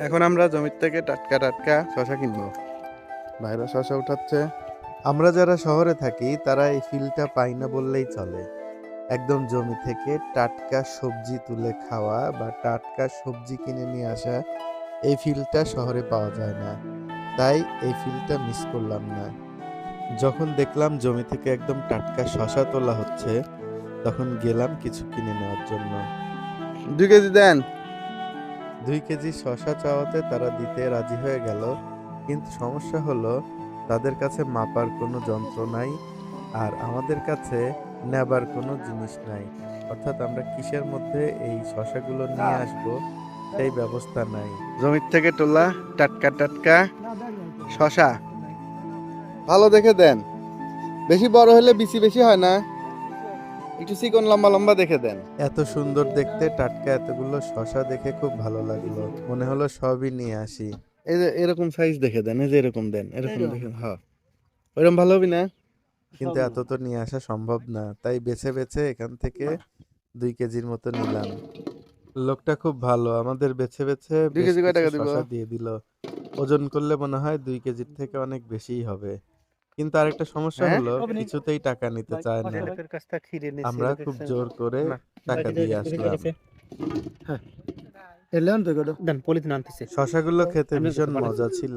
এখন আমরা জমির থেকে টাটকা টাটকা শশা কিনবো। বাইরে শশা উঠাচ্ছে। আমরা যারা শহরে থাকি তারা এই ফিলটা পাই না বললেই চলে। একদম জমি থেকে টাটকা সবজি তুলে খাওয়া বা টাটকা সবজি কিনে নিয়ে আসা এই ফিলটা শহরে পাওয়া যায় না। তাই এই ফিলটা মিস করলাম না। যখন দেখলাম জমি থেকে একদম টাটকা শশা তোলা হচ্ছে তখন গেলাম কিছু কিনে নেওয়ার জন্য। দুই কেজি দেন। দুই কেজি শশা চাওয়াতে তারা দিতে রাজি হয়ে গেল। কিন্তু সমস্যা হলো, তাদের কাছে মাপার কোনো যন্ত্র নাই আর আমাদের কাছে নেবার কোনো জিনিস নাই। অর্থাৎ আমরা কিসের মধ্যে এই শশাগুলো নিয়ে আসব, সেই ব্যবস্থা নাই। জমির থেকে তোলা টাটকা টাটকা শশা। ভালো দেখে দেন। বেশি বড় হলে বিচি বেশি হয় না? একটু চিকন লম্বা লম্বা দেখে দেন। এত সুন্দর দেখতে টাটকা এতগুলো শশা দেখে খুব ভালো লাগল। মনে হলো সবই নিয়ে আসি। এই যে এরকম সাইজ দেখে দেন এই যে এরকম দেন এরকম দেখে হ্যাঁ। ওইরকম ভালো হবে না? কিন্তু এত তো নিয়ে আসা সম্ভব না। তাই বেছে বেছে এখান থেকে দুই কেজির মতো নিলাম। লোকটা খুব ভালো আমাদের বেছে বেছে দুই কেজি কয় টাকা দিব? দিয়ে দিল। ওজন করলে মনে হয় দুই কেজির থেকে অনেক বেশিই হবে। কিন্তু আরেকটা সমস্যা হ্যাঁ? হলো কিছুতেই টাকা নিতে চায় না। আমরা খুব জোর করে টাকা দিয়ে আসলাম। পলিথিন শশাগুলো খেতে ভীষণ মজা ছিল।